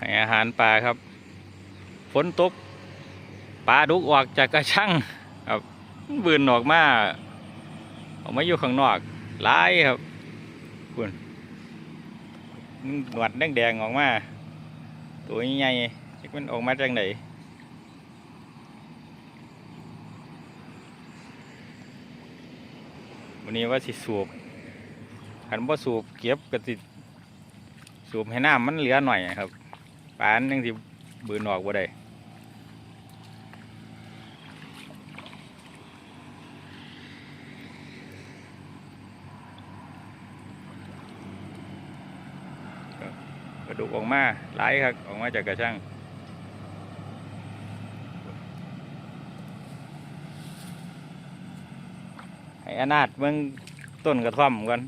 ให้อาหารปลาครับ ฝนตกปลาดุกออกจากกระชังครับบืนออกมาออกมาอยู่ข้างนอกหลายครับคุณหนวดแดงๆออกมา ตัวใหญ่ๆจักมันออกมาจากไหนวันนี้ว่าสิสูบหันว่าสูบเก็บก็สิสูบให้น้ำมันเหลือหน่อยครับ ปานนึงสิบืนออกบ่ได้กระดูกออกมาหลายครับออกมาจากกระช่างให้อนาดเมืองต้นกระท่อมก่อน